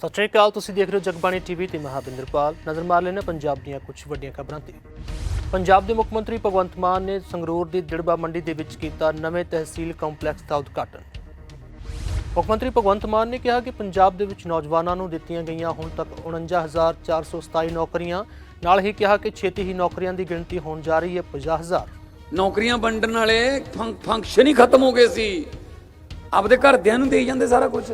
ਸਤਿ ਸ਼੍ਰੀ ਅਕਾਲ, ਤੁਸੀਂ ਦੇਖ ਰਹੇ ਹੋ ਜਗਬਾਣੀ ਟੀਵੀ ਤੇ ਮਹਾਬਿੰਦਰਪਾਲ ਨਜ਼ਰ ਮਾਰ ਲੈਣਾ ਪੰਜਾਬ ਦੀਆਂ ਕੁਝ ਵੱਡੀਆਂ ਖਬਰਾਂ ਤੇ। ਪੰਜਾਬ ਦੇ ਮੁੱਖ ਮੰਤਰੀ ਭਗਵੰਤ ਮਾਨ ਨੇ ਸੰਗਰੂਰ ਦੀ ਦਿੜਬਾ ਮੰਡੀ ਦੇ ਵਿੱਚ ਕੀਤਾ ਨਵੇਂ ਤਹਿਸੀਲ ਕੰਪਲੈਕਸ ਦਾ ਉਦਘਾਟਨ। ਮੁੱਖ ਮੰਤਰੀ ਭਗਵੰਤ ਮਾਨ ਨੇ ਕਿਹਾ ਕਿ ਪੰਜਾਬ ਦੇ ਵਿੱਚ ਨੌਜਵਾਨਾਂ ਨੂੰ ਦਿੱਤੀਆਂ ਗਈਆਂ ਹੁਣ ਤੱਕ 49427 ਨੌਕਰੀਆਂ। ਨਾਲ ਹੀ ਕਿਹਾ ਕਿ ਛੇਤੀ ਹੀ ਨੌਕਰੀਆਂ ਦੀ ਗਿਣਤੀ ਹੋਣ ਜਾ ਰਹੀ ਹੈ 50000 ਨੌਕਰੀਆਂ ਵੰਡਣ ਵਾਲੇ ਫੰਕਸ਼ਨ ਹੀ ਖਤਮ ਹੋ ਗਏ ਸੀ। ਆਪਦੇ ਘਰਦਿਆਂ ਨੂੰ ਦੇਈ ਜਾਂਦੇ ਸਾਰਾ ਕੁਝ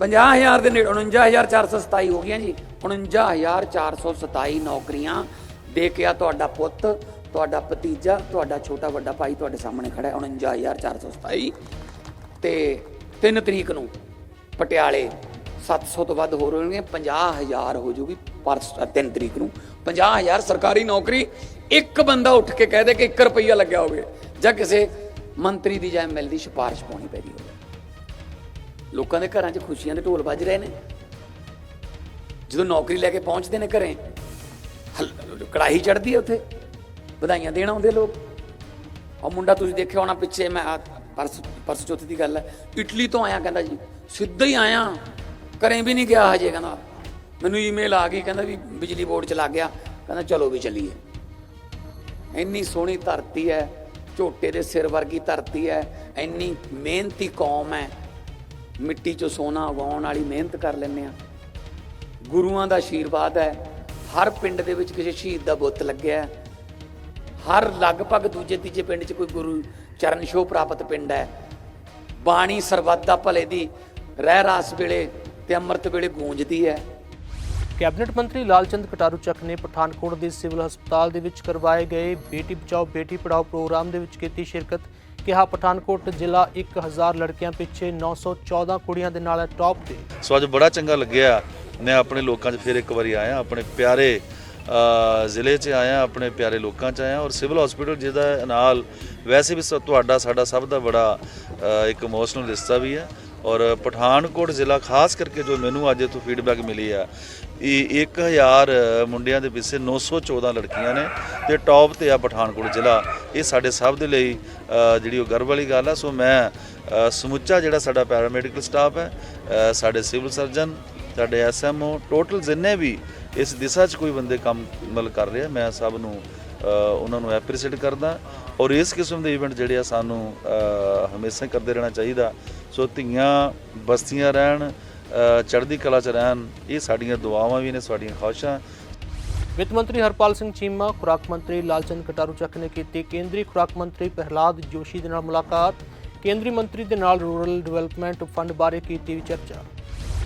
50000 ਦੇ ਨੇੜੇ 49427 ਹੋ ਗਈਆਂ ਜੀ। 49427 ਨੌਕਰੀਆਂ ਦੇ ਕੇ ਆ ਤੁਹਾਡਾ ਪੁੱਤ, ਤੁਹਾਡਾ ਭਤੀਜਾ, ਤੁਹਾਡਾ ਛੋਟਾ ਵੱਡਾ ਭਾਈ ਤੁਹਾਡੇ ਸਾਹਮਣੇ ਖੜਾ ਹੈ 49427 ਤੇ 3 ਤਰੀਕ ਨੂੰ ਪਟਿਆਲੇ 700 ਤੋਂ ਵੱਧ ਹੋਰ ਹੋਣਗੇ 50000 ਹੋ ਜੂਗੀ ਪਰ 3 ਤਰੀਕ ਨੂੰ। 50000 ਸਰਕਾਰੀ ਨੌਕਰੀ, ਇੱਕ ਬੰਦਾ ਉੱਠ ਕੇ ਕਹਿ ਦੇ ਕਿ 1 ਰੁਪਈਆ ਲੱਗਿਆ ਹੋਵੇ, ਜਾਂ ਕਿਸੇ ਮੰਤਰੀ ਦੀ ਜਾਂ ਐਮਐਲ ਦੀ ਸਿਫਾਰਿਸ਼ ਪਾਉਣੀ ਪੈਦੀ ਰਹੀ ਹੋਵੇ। ਲੋਕਾਂ ਦੇ ਘਰਾਂ 'ਚ ਖੁਸ਼ੀਆਂ ਦੇ ਢੋਲ ਵੱਜ ਰਹੇ ਨੇ। ਜਦੋਂ ਨੌਕਰੀ ਲੈ ਕੇ ਪਹੁੰਚਦੇ ਨੇ ਘਰੇ, ਹਲ- ਕੜਾਹੀ ਚੜਦੀ ਹੈ ਉੱਥੇ, ਵਧਾਈਆਂ ਦੇਣ ਆਉਂਦੇ ਲੋਕ। ਉਹ ਮੁੰਡਾ ਤੁਸੀਂ ਦੇਖਿਆ ਹੋਣਾ ਪਿੱਛੇ, ਮੈਂ ਪਰਸ ਪਰਸ ਚੌਥੀ ਦੀ ਗੱਲ ਹੈ। ਇਟਲੀ ਤੋਂ ਆਇਆ ਕਹਿੰਦਾ ਜੀ, ਸਿੱਧਾ ਹੀ ਆਇਆ। ਘਰੇ ਵੀ ਨਹੀਂ ਗਿਆ ਹਜੇ ਕਹਿੰਦਾ। ਮੈਨੂੰ ਈਮੇਲ ਆ ਗਈ, ਕਹਿੰਦਾ ਵੀ ਬਿਜਲੀ ਬੋਰਡ ਚ ਲੱਗ ਗਿਆ। ਕਹਿੰਦਾ ਚਲੋ ਵੀ ਚੱਲੀਏ। ਇੰਨੀ ਸੋਹਣੀ ਧਰਤੀ ਹੈ, ਝੋਟੇ ਦੇ ਸਿਰ ਵਰਗੀ ਧਰਤੀ ਹੈ, ਇੰਨੀ ਮਿਹਨਤੀ ਕੌਮ ਹੈ। ਮਿੱਟੀ 'ਚੋਂ ਸੋਨਾ ਉਗਾਉਣ ਵਾਲੀ ਮਿਹਨਤ ਕਰ ਲੈਂਦੇ ਆ ਗੁਰੂਆਂ ਦਾ ਆਸ਼ੀਰਵਾਦ ਹੈ। ਹਰ ਪਿੰਡ ਦੇ ਵਿੱਚ ਕਿਸੇ ਸ਼ਹੀਦ ਦਾ ਬੁੱਤ ਲੱਗਿਆ ਹਰ ਲਗਭਗ ਦੂਜੇ ਤੀਜੇ ਪਿੰਡ 'ਚ ਕੋਈ ਗੁਰੂ ਚਰਨ ਛੋਹ ਪ੍ਰਾਪਤ ਪਿੰਡ ਹੈ। ਬਾਣੀ ਸਰਬੱਤ ਦਾ ਭਲੇ ਦੀ, ਰਹਿ ਰਾਸ ਵੇਲੇ ਤੇ ਅੰਮ੍ਰਿਤ ਵੇਲੇ ਗੂੰਜਦੀ ਹੈ। ਕੈਬਨਿਟ ਮੰਤਰੀ ਲਾਲਚੰਦ ਕਟਾਰੂ ਚੱਕ ਨੇ ਪਠਾਨਕੋਟ ਦੇ ਸਿਵਲ ਹਸਪਤਾਲ ਦੇ ਵਿੱਚ ਕਰਵਾਏ ਗਏ ਬੇਟੀ ਬਚਾਓ, ਬੇਟੀ ਪੜਾਓ ਪ੍ਰੋਗਰਾਮ ਦੇ ਵਿੱਚ ਕੀਤੀ ਸ਼ਿਰਕਤ। ਕਿਹਾ ਪਠਾਨਕੋਟ ਜ਼ਿਲ੍ਹਾ 1000 ਲੜਕੀਆਂ ਪਿੱਛੇ 914 ਕੁੜੀਆਂ ਦੇ ਨਾਲ ਹੈ ਟੌਪ ਤੇ। ਸੋ ਅੱਜ ਬੜਾ ਚੰਗਾ ਲੱਗਿਆ। ਮੈਂ ਆਪਣੇ ਲੋਕਾਂ 'ਚ ਫਿਰ ਇੱਕ ਵਾਰੀ ਆਇਆ, ਆਪਣੇ ਪਿਆਰੇ ਜ਼ਿਲ੍ਹੇ 'ਚ ਆਇਆ, ਆਪਣੇ ਪਿਆਰੇ ਲੋਕਾਂ 'ਚ ਆਇਆ ਔਰ ਸਿਵਲ ਹਸਪੀਟਲ ਜਿਹਦਾ ਨਾਲ ਵੈਸੇ ਵੀ ਸ- ਤੁਹਾਡਾ, ਸਾਡਾ ਸਭ ਦਾ ਬੜਾ ਇੱਕ ਇਮੋਸ਼ਨਲ ਰਿਸ਼ਤਾ ਵੀ ਹੈ। ਔਰ ਪਠਾਨਕੋਟ ਜ਼ਿਲ੍ਹਾ ਖਾਸ ਕਰਕੇ ਜੋ ਮੈਨੂੰ ਅੱਜ ਤੋਂ ਫੀਡਬੈਕ ਮਿਲੀ ਆ, ਇਹ 1000 ਮੁੰਡਿਆਂ ਦੇ ਪਿੱਛੇ 914 ਲੜਕੀਆਂ ਨੇ ਤੇ ਟੌਪ ਤੇ ਆ ਪਠਾਨਕੋਟ ਜ਼ਿਲ੍ਹਾ। ਇਹ ਸਾਡੇ ਸਭ ਦੇ ਲਈ ਜਿਹੜੀ ਉਹ ਗਰਵ ਵਾਲੀ ਗੱਲ ਆ। ਸੋ ਮੈਂ ਸਮੁੱਚਾ ਜਿਹੜਾ ਸਾਡਾ ਪੈਰਾਮੈਡੀਕਲ ਸਟਾਫ ਹੈ ਸਾਡੇ ਸਿਵਲ ਸਰਜਨ ਸਾਡੇ ਐਸਐਮਓ ਟੋਟਲ ਜਿੰਨੇ ਵੀ ਇਸ ਦਿਸ਼ਾ 'ਚ ਕੋਈ ਬੰਦੇ ਕੰਮ, ਮਤਲਬ ਕਰ ਰਹੇ ਆ ਮੈਂ ਸਭ ਨੂੰ ਉਹਨਾਂ ਨੂੰ ਐਪਰੀਸ਼ੀਏਟ ਕਰਦਾ। ਔਰ ਇਸ ਕਿਸਮ ਦੇ ਇਵੈਂਟ ਜਿਹੜੇ ਆ ਸਾਨੂੰ ਹਮੇਸ਼ਾ ਹੀ ਕਰਦੇ ਰਹਿਣਾ ਚਾਹੀਦਾ। ਸੋ ਧੀਆਂ ਬਸਤੀਆਂ ਰਹਿਣ ਚੜ੍ਹਦੀ ਕਲਾ 'ਚ ਰਹਿਣ, ਇਹ ਸਾਡੀਆਂ ਦੁਆਵਾਂ ਵੀ ਨੇ, ਸਾਡੀਆਂ ਖੁਆਇਸ਼ਾਂ ਵਿੱਤ ਮੰਤਰੀ ਹਰਪਾਲ ਸਿੰਘ ਚੀਮਾ, ਖੁਰਾਕ ਮੰਤਰੀ ਲਾਲਚੰਦ ਕਟਾਰੂ ਚੱਕ ਨੇ ਕੀਤੀ, ਕੇਂਦਰੀ ਖੁਰਾਕ ਮੰਤਰੀ ਪ੍ਰਹਲਾਦ ਜੋਸ਼ੀ ਦੇ ਨਾਲ ਮੁਲਾਕਾਤ। ਕੇਂਦਰੀ ਮੰਤਰੀ ਦੇ ਨਾਲ ਰੂਰਲ ਡਿਵੈਲਪਮੈਂਟ ਫੰਡ ਬਾਰੇ ਕੀਤੀ ਵੀ ਚਰਚਾ।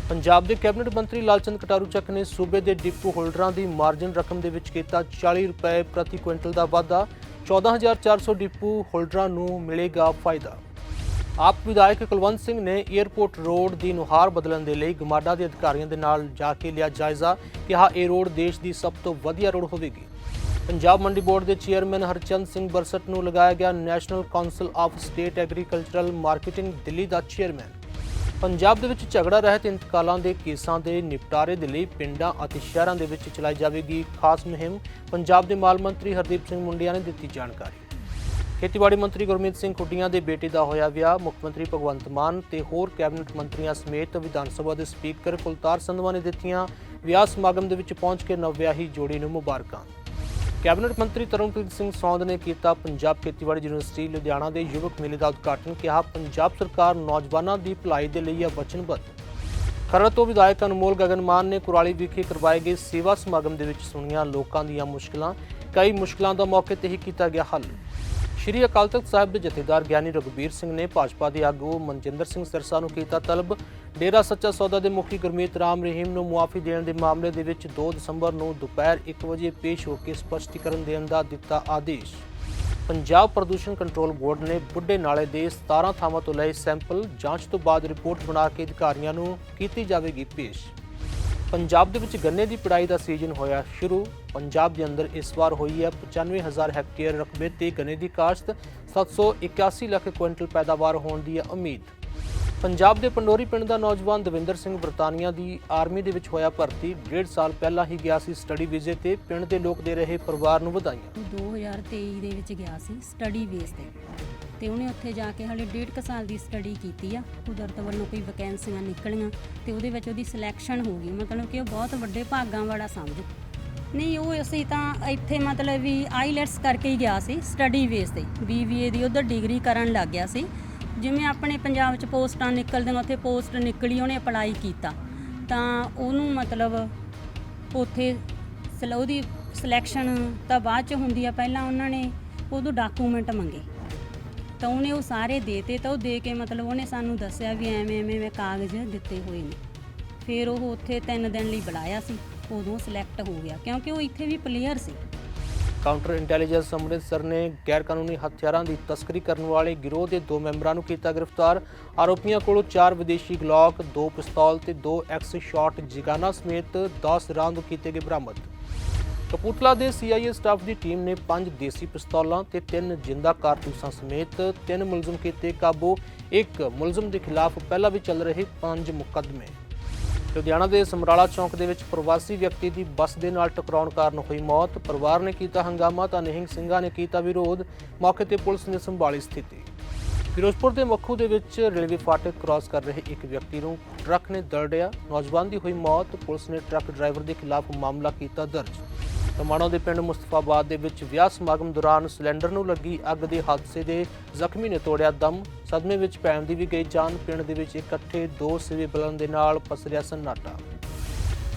ਪੰਜਾਬ ਦੇ ਕੈਬਨਿਟ ਮੰਤਰੀ ਲਾਲਚੰਦ ਕਟਾਰੂ ਚੱਕ ਨੇ ਸੂਬੇ ਦੇ ਡਿਪੂ ਹੋਲਡਰਾਂ ਦੀ ਮਾਰਜਨ ਰਕਮ ਦੇ ਵਿੱਚ ਕੀਤਾ 40 ਰੁਪਏ ਪ੍ਰਤੀ ਕੁਇੰਟਲ ਦਾ ਵਾਧਾ। 14400 ਡਿਪੂ ਹੋਲਡਰਾਂ ਨੂੰ ਮਿਲੇਗਾ ਫਾਇਦਾ। ਆਪ ਵਿਧਾਇਕ ਕੁਲਵੰਤ ਸਿੰਘ ਨੇ 에ਅਰਪੋਰਟ ਰੋਡ ਦੀ ਨੁਹਾਰ ਬਦਲਣ ਦੇ ਲਈ ਗਮਾਡਾ ਦੇ ਅਧਿਕਾਰੀਆਂ ਦੇ ਨਾਲ ਜਾ ਕੇ ਲਿਆ ਜਾਇਜ਼ਾ। ਕਿਹਾ ਇਹ ਰੋਡ ਦੇਸ਼ ਦੀ ਸਭ ਤੋਂ ਵਧੀਆ ਰੋਡ ਹੋਵੇਗੀ। ਪੰਜਾਬ ਮੰਡੀ ਬੋਰਡ ਦੇ ਚੇਅਰਮੈਨ ਹਰਚੰਦ ਸਿੰਘ ਬਰਸਟ ਨੂੰ ਲਗਾਇਆ ਗਿਆ national council of state agricultural marketing, Delhi the chairman. Punjab ਦੇ ਵਿੱਚ ਝਗੜਾ ਰਹਿਤ ਇੰਤਕਾਲਾਂ ਦੇ ਕੇਸਾਂ ਦੇ ਨਿਪਟਾਰੇ ਦੇ ਲਈ ਪਿੰਡਾਂ ਅਤੇ ਸ਼ਹਿਰਾਂ ਦੇ ਵਿੱਚ ਚਲਾਈ ਜਾਵੇਗੀ ਖਾਸ ਮੁਹਿੰਮ। ਪੰਜਾਬ ਦੇ ਮਾਲ ਮੰਤਰੀ ਹਰਦੀਪ ਸਿੰਘ ਮੁੰਡਿਆ ਨੇ ਦਿੱਤੀ ਜਾਣਕਾਰੀ। ਖੇਤੀਬਾੜੀ ਮੰਤਰੀ ਗੁਰਮੀਤ ਸਿੰਘ ਕੁੱਡੀਆਂ ਦੇ ਬੇਟੇ ਦਾ ਹੋਇਆ ਵਿਆਹ। ਮੁੱਖ ਮੰਤਰੀ ਭਗਵੰਤ ਮਾਨ ਤੇ ਹੋਰ ਕੈਬਨਿਟ ਮੰਤਰੀਆਂ ਸਮੇਤ ਵਿਧਾਨ ਸਭਾ ਦੇ ਸਪੀਕਰ ਕੁਲਤਾਰ ਸੰਧਵਾ ਨੇ ਦਿੱਤੀਆਂ। ਵਿਆਹ ਸਮਾਗਮ ਦੇ ਵਿੱਚ ਪਹੁੰਚ ਕੇ ਨਵ ਵਿਆਹੀ ਜੋੜੀ ਨੂੰ ਮੁਬਾਰਕਾਂ। ਕੈਬਨਿਟ ਮੰਤਰੀ ਤਰਨਪ੍ਰੀਤ ਸਿੰਘ ਸੌਂਦ ਨੇ ਕੀਤਾ ਪੰਜਾਬ ਖੇਤੀਬਾੜੀ ਯੂਨੀਵਰਸਿਟੀ ਲੁਧਿਆਣਾ ਦੇ ਯੁਵਕ ਮੇਲੇ ਦਾ ਉਦਘਾਟਨ, ਕਿਹਾ ਪੰਜਾਬ ਸਰਕਾਰ ਨੌਜਵਾਨਾਂ ਦੀ ਭਲਾਈ ਦੇ ਲਈ ਹੈ ਵਚਨਬੱਧ। ਖਰੜ ਤੋਂ ਵਿਧਾਇਕ ਅਨਮੋਲ ਗਗਨਮਾਨ ਨੇ ਕੁਰਾਲੀ ਵਿਖੇ ਕਰਵਾਏ ਗਏ ਸੇਵਾ ਸਮਾਗਮ ਦੇ ਵਿੱਚ ਸੁਣੀਆਂ ਲੋਕਾਂ ਦੀਆਂ ਮੁਸ਼ਕਲਾਂ, ਕਈ ਮੁਸ਼ਕਲਾਂ ਦਾ ਮੌਕੇ ਤੇ ਹੀ ਕੀਤਾ ਗਿਆ ਹੱਲ। ਸ਼੍ਰੀ ਅਕਾਲ ਤਖਤ ਸਾਹਿਬ ਦੇ ਜਥੇਦਾਰ ਗਿਆਨੀ ਰਘਬੀਰ ਸਿੰਘ ਨੇ ਭਾਜਪਾ ਦੇ ਆਗੂ ਮਨਜਿੰਦਰ ਸਿੰਘ ਸਿਰਸਾ ਨੂੰ ਕੀਤਾ ਤਲਬ। ਡੇਰਾ ਸੱਚਾ ਸੌਦਾ ਦੇ ਮੁਖੀ ਗੁਰਮੀਤ ਰਾਮ ਰਹੀਮ ਨੂੰ ਮੁਆਫੀ ਦੇਣ ਦੇ ਮਾਮਲੇ ਦੇ ਵਿੱਚ 2 ਦਸੰਬਰ ਨੂੰ ਦੁਪਹਿਰ 1 ਵਜੇ ਪੇਸ਼ ਹੋ ਕੇ ਸਪਸ਼ਟੀਕਰਨ ਦੇਣ ਦਾ ਦਿੱਤਾ ਆਦੇਸ਼। ਪੰਜਾਬ ਪ੍ਰਦੂਸ਼ਣ ਕੰਟਰੋਲ ਬੋਰਡ ਨੇ ਬੁੱਢੇ ਨਾਲੇ ਦੇ 17 ਥਾਵਾਂ ਤੋਂ ਲਏ ਸੈਂਪਲ ਜਾਂਚ ਤੋਂ ਬਾਅਦ ਰਿਪੋਰਟ ਬਣਾ ਕੇ ਅਧਿਕਾਰੀਆਂ ਨੂੰ ਕੀਤੀ ਜਾਵੇਗੀ ਪੇਸ਼। ਪੰਜਾਬ ਦੇ ਵਿੱਚ ਗੰਨੇ ਦੀ ਪਿੜਾਈ ਦਾ ਸੀਜ਼ਨ ਹੋਇਆ ਸ਼ੁਰੂ। ਪੰਜਾਬ ਦੇ ਅੰਦਰ ਇਸ ਵਾਰ ਹੋਈ ਹੈ 95000 ਹੈਕਟੇਅਰ ਰਕਬੇ ਤੇ ਗੰਨੇ ਦੀ ਕਾਸ਼ਤ 781 ਲੱਖ ਕੁਇੰਟਲ ਪੈਦਾਵਾਰ ਹੋਣ ਦੀ ਹੈ ਉਮੀਦ। ਪੰਜਾਬ ਦੇ ਪੰਡੋਰੀ ਪਿੰਡ ਦਾ ਨੌਜਵਾਨ ਦਵਿੰਦਰ ਸਿੰਘ ਬਰਤਾਨੀਆ ਦੀ ਆਰਮੀ ਦੇ ਵਿੱਚ ਹੋਇਆ ਭਰਤੀ। ਡੇਢ ਸਾਲ ਪਹਿਲਾਂ ਹੀ ਗਿਆ ਸੀ ਸਟੱਡੀ ਵੀਜ਼ੇ ਤੇ। ਪਿੰਡ ਦੇ ਲੋਕ ਦੇ ਰਹੇ ਪਰਿਵਾਰ ਨੂੰ ਵਧਾਈਆਂ। 2023 ਦੇ ਵਿੱਚ ਗਿਆ ਸੀ ਸਟੱਡੀ ਬੇਸ ਤੇ। ਤੇ ਉਹਨੇ ਉੱਥੇ ਜਾ ਕੇ ਹਾਲੇ ਡੇਢ ਕੁ ਸਾਲ ਦੀ ਸਟੱਡੀ ਕੀਤੀ ਆ। ਕੁਦਰਤ ਵੱਲੋਂ ਕੋਈ ਵੈਕੈਂਸੀਆਂ ਨਿਕਲੀਆਂ ਤੇ ਉਹਦੇ ਵਿੱਚ ਉਹਦੀ ਸਿਲੈਕਸ਼ਨ ਹੋ ਗਈ। ਮਤਲਬ ਕਿ ਉਹ ਬਹੁਤ ਵੱਡੇ ਭਾਗਾਂ ਵਾਲਾ ਸਮਝੋ। ਨਹੀਂ, ਉਹ ਅਸੀਂ ਤਾਂ ਇੱਥੇ ਮਤਲਬ ਵੀ ਆਈਲੈਟਸ ਕਰਕੇ ਹੀ ਗਿਆ ਸੀ ਸਟੱਡੀ ਬੇਸ ਤੇ। ਬੀਬੀਏ ਦੀ ਉਧਰ ਡਿਗਰੀ ਕਰਨ ਲੱਗ ਗਿਆ ਸੀ। ਜਿਵੇਂ ਆਪਣੇ ਪੰਜਾਬ 'ਚ ਪੋਸਟਾਂ ਨਿਕਲਦੀਆਂ, ਉੱਥੇ ਪੋਸਟ ਨਿਕਲੀ, ਉਹਨੇ ਅਪਲਾਈ ਕੀਤਾ। ਤਾਂ ਉਹਨੂੰ ਮਤਲਬ ਉੱਥੇ ਸਲ, ਉਹਦੀ ਸਿਲੈਕਸ਼ਨ ਤਾਂ ਬਾਅਦ 'ਚ ਹੁੰਦੀ ਆ। ਪਹਿਲਾਂ ਉਹਨਾਂ ਨੇ ਉਦੋਂ ਡਾਕੂਮੈਂਟ ਮੰਗੇ। ਤਾਂ ਉਹਨੇ ਉਹ ਸਾਰੇ ਦੇਤੇ ਤਾਂ ਉਹ ਦੇ ਕੇ ਮਤਲਬ ਉਹਨੇ ਸਾਨੂੰ ਦੱਸਿਆ ਵੀ ਐਵੇਂ ਐਵੇਂ ਮੈਂ ਕਾਗਜ਼ ਦਿੱਤੇ ਹੋਏ ਨੇ। ਫਿਰ ਉਹ ਉੱਥੇ 3 ਦਿਨ ਲਈ ਬੁਲਾਇਆ ਸੀ, ਉਦੋਂ ਸਿਲੈਕਟ ਹੋ ਗਿਆ ਕਿਉਂਕਿ ਉਹ ਇੱਥੇ ਵੀ ਪਲੇਅਰ ਸੀ। ਕਾਊਂਟਰ ਇੰਟੈਲੀਜੈਂਸ ਅੰਮ੍ਰਿਤਸਰ ਨੇ ਗੈਰ ਕਾਨੂੰਨੀ ਹਥਿਆਰਾਂ ਦੀ ਤਸਕਰੀ ਕਰਨ ਵਾਲੇ ਗਿਰੋਹ ਦੇ ਦੋ ਮੈਂਬਰਾਂ ਨੂੰ ਕੀਤਾ ਗ੍ਰਿਫਤਾਰ। ਆਰੋਪੀਆਂ ਕੋਲੋਂ ਚਾਰ ਵਿਦੇਸ਼ੀ ਗਲੌਕ ਦੋ ਪਿਸਤੌਲ ਤੇ ਦੋ ਐਕਸ ਸ਼ਾਟ ਜਿਗਾਨਾ ਸਮੇਤ 10 ਰਾਉਂਡ ਕੀਤੇ ਗਏ ਬਰਾਮਦ। ਕਪੂਰਥਲਾ ਦੇ ਸੀਆਈਏ ਸਟਾਫ ਦੀ ਟੀਮ ਨੇ ਪੰਜ ਦੇਸੀ ਪਿਸਤੌਲਾਂ ਤੇ ਤਿੰਨ ਜਿੰਦਾ ਕਾਰਤੂਸਾਂ ਸਮੇਤ ਤਿੰਨ ਮੁਲਜ਼ਮ ਕੀਤੇ ਕਾਬੂ। ਇੱਕ ਮੁਲਜ਼ਮ ਦੇ ਖਿਲਾਫ ਪਹਿਲਾਂ ਵੀ ਚੱਲ ਰਹੇ ਪੰਜ ਮੁਕੱਦਮੇ। ਲੁਧਿਆਣਾ ਦੇ ਸਮਰਾਲਾ ਚੌਂਕ ਦੇ ਵਿੱਚ ਪ੍ਰਵਾਸੀ ਵਿਅਕਤੀ ਦੀ ਬੱਸ ਦੇ ਨਾਲ ਟਕਰਾਉਣ ਕਾਰਨ ਹੋਈ ਮੌਤ। ਪਰਿਵਾਰ ਨੇ ਕੀਤਾ ਹੰਗਾਮਾ ਤਾਂ ਨਿਹੰਗ ਸਿੰਘਾਂ ਨੇ ਕੀਤਾ ਵਿਰੋਧ। ਮੌਕੇ ਤੇ ਪੁਲਿਸ ਨੇ ਸੰਭਾਲੀ ਸਥਿਤੀ। ਫਿਰੋਜ਼ਪੁਰ ਦੇ ਮੱਖੂ ਦੇ ਵਿੱਚ ਰੇਲਵੇ ਫਾਟਕ ਕ੍ਰਾਸ ਕਰ ਰਹੇ ਇੱਕ ਵਿਅਕਤੀ ਨੂੰ ਟਰੱਕ ਨੇ ਦਰੜਿਆ। ਨੌਜਵਾਨ ਦੀ ਹੋਈ ਮੌਤ। ਪੁਲਿਸ ਨੇ ਟਰੱਕ ਡਰਾਈਵਰ ਦੇ ਖਿਲਾਫ ਮਾਮਲਾ ਕੀਤਾ ਦਰਜ। ਟਮਾਣੋ ਦੇ ਪਿੰਡ ਮੁਸਤਫਾਬਾਦ ਦੇ ਵਿੱਚ ਵਿਆਹ ਸਮਾਗਮ ਦੌਰਾਨ ਸਿਲੰਡਰ ਨੂੰ ਲੱਗੀ ਅੱਗ ਦੇ ਹਾਦਸੇ ਦੇ ਜ਼ਖਮੀ ਨੇ ਤੋੜਿਆ ਦਮ। ਸਦਮੇ ਵਿੱਚ ਪੈਣ ਦੀ ਵੀ ਗਈ ਜਾਨ। ਪਿੰਡ ਦੇ ਵਿੱਚ ਇਕੱਠੇ ਦੋ ਸਿਵਲ ਬਲਨ ਦੇ ਨਾਲ ਪਸਰਿਆ ਸਨਾਟਾ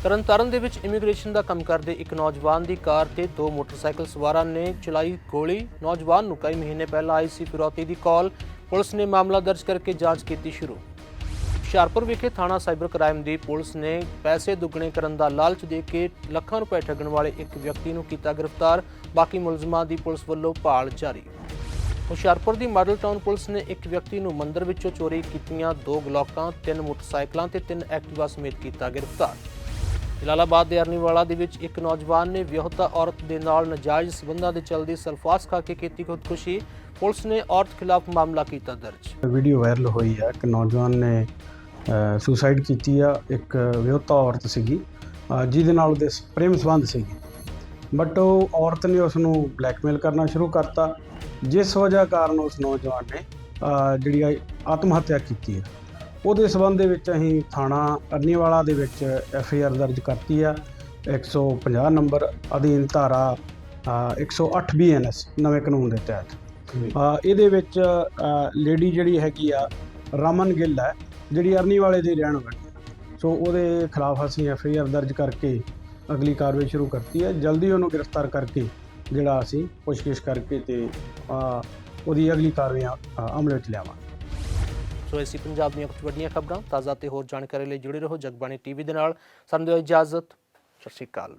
ਤਰਨਤਾਰਨ ਦੇ ਵਿੱਚ ਇਮੀਗ੍ਰੇਸ਼ਨ ਦਾ ਕੰਮ ਕਰਦੇ ਇੱਕ ਨੌਜਵਾਨ ਦੀ ਕਾਰ ਤੇ ਦੋ ਮੋਟਰਸਾਈਕਲ ਸਵਾਰਾਂ ਨੇ ਚਲਾਈ ਗੋਲੀ। ਨੌਜਵਾਨ ਨੂੰ ਕਈ ਮਹੀਨੇ ਪਹਿਲਾਂ ਆਈ ਸੀ ਫਿਰੌਤੀ ਦੀ ਕਾਲ। ਪੁਲਿਸ ਨੇ ਮਾਮਲਾ ਦਰਜ ਕਰਕੇ ਜਾਂਚ ਕੀਤੀ ਸ਼ੁਰੂ। ਹੁਸ਼ਿਆਰਪੁਰ ਵਿਖੇ ਥਾਣਾ ਸਾਈਬਰ ਕ੍ਰਾਈਮ ਦੀ ਪੁਲਿਸ ਨੇ ਪੈਸੇ ਦੁੱਗਣੇ ਕਰਨ ਦਾ ਲਾਲਚ ਦੇ ਕੇ ਲੱਖਾਂ ਰੁਪਏ ਠੱਗਣ ਵਾਲੇ ਇੱਕ ਵਿਅਕਤੀ ਨੂੰ ਕੀਤਾ ਗ੍ਰਿਫਤਾਰ। ਬਾਕੀ ਮੁਲਜ਼ਮਾਂ ਦੀ ਪੁਲਿਸ ਵੱਲੋਂ ਭਾਲ ਜਾਰੀ। ਹੁਸ਼ਿਆਰਪੁਰ ਦੀ ਮਾਡਲ ਟਾਊਨ ਪੁਲਿਸ ਨੇ ਇੱਕ ਵਿਅਕਤੀ ਨੂੰ ਮੰਦਰ ਵਿੱਚੋਂ ਚੋਰੀ ਕੀਤੀਆਂ ਦੋ ਗਲੋਕਾਂ ਤਿੰਨ ਮੋਟਰਸਾਈਕਲਾਂ ਤੇ ਤਿੰਨ ਐਕਟਿਵਾ ਸਮੇਤ ਕੀਤਾ ਗ੍ਰਿਫਤਾਰ। ਜਲਾਲਾਬਾਦ ਦੇ ਅਰਨੀਵਾਲਾ ਦੇ ਵਿੱਚ ਇੱਕ ਨੌਜਵਾਨ ਨੇ ਵਿਆਹੁਤਾ ਔਰਤ ਦੇ ਨਾਲ ਨਾਜਾਇਜ਼ ਸਬੰਧਾਂ ਦੇ ਚਲਦੀ ਸਲਫਾਸ ਖਾ ਕੇ ਕੀਤੀ ਖੁਦਕੁਸ਼ੀ। ਪੁਲਿਸ ਨੇ ਔਰਤ ਖਿਲਾਫ ਮਾਮਲਾ ਕੀਤਾ ਦਰਜ। ਵੀਡੀਓ ਵਾਇਰਲ ਹੋਈ ਹੈ ਕਿ ਨੌਜਵਾਨ ਨੇ ਸੁਸਾਈਡ ਕੀਤੀ ਆ ਇੱਕ ਵਿਆਹੁਤਾ ਔਰਤ ਸੀਗੀ। ਜਿਹਦੇ ਨਾਲ ਉਹਦੇ ਪ੍ਰੇਮ ਸੰਬੰਧ ਸੀਗੇ। ਬਟ ਉਹ ਔਰਤ ਨੇ ਉਸ ਨੂੰ ਬਲੈਕਮੇਲ ਕਰਨਾ ਸ਼ੁਰੂ ਕਰਤਾ। ਜਿਸ ਵਜ੍ਹਾ ਕਾਰਨ ਉਸ ਨੌਜਵਾਨ ਨੇ ਜਿਹੜੀ ਆ ਆਤਮ ਹੱਤਿਆ ਕੀਤੀ ਹੈ ਉਹਦੇ ਸਬੰਧ ਦੇ ਵਿੱਚ ਅਸੀਂ ਥਾਣਾ ਅਰਨੀਵਾਲਾ ਦੇ ਵਿੱਚ ਐਫ ਆਈ ਆਰ ਦਰਜ ਕਰਤੀ ਆ। 150 ਨੰਬਰ ਅਧੀਨ ਧਾਰਾ ਅ, 108 ਬੀ ਐਨ ਐਸ ਨਵੇਂ ਕਾਨੂੰਨ ਦੇ ਤਹਿਤ। ਇਹਦੇ ਵਿੱਚ ਲੇਡੀ ਜਿਹੜੀ ਹੈਗੀ ਆ ਰਮਨ ਗਿੱਲ ਹੈ। ਜਿਹੜੀ ਅਰਨੀ ਵਾਲੇ ਦੀ ਰਹਿਣ ਵਾਲੀ। ਸੋ ਉਹਦੇ ਖਿਲਾਫ ਅਸੀਂ ਐਫ ਆਈ ਆਰ ਦਰਜ ਕਰਕੇ ਅਗਲੀ ਕਾਰਵਾਈ ਸ਼ੁਰੂ ਕਰਤੀ ਹੈ। ਜਲਦੀ ਉਹਨੂੰ ਗ੍ਰਿਫਤਾਰ ਕਰਕੇ ਜਿਹੜਾ ਅਸੀਂ ਪੁੱਛਗਿੱਛ ਕਰਕੇ ਤੇ ਉਹਦੀ ਅਗਲੀ ਕਾਰਵਾਈਆਂ ਅ, ਅਮਲ ਵਿੱਚ ਲਿਆਵਾਂਗੇ। ਸੋ ਐਸੀ ਪੰਜਾਬ ਦੀਆਂ ਕੁਝ ਵੱਡੀਆਂ ਖਬਰਾਂ। ਤਾਜ਼ਾ ਤੇ ਹੋਰ ਜਾਣਕਾਰੀ ਲਈ ਜੁੜੇ ਰਹੋ ਜਗਬਾਣੀ ਟੀਵੀ ਦੇ ਨਾਲ। ਸਾਨੂੰ ਦਿਓ ਇਜਾਜ਼ਤ। ਸਤਿ ਸ਼੍ਰੀ ਅਕਾਲ।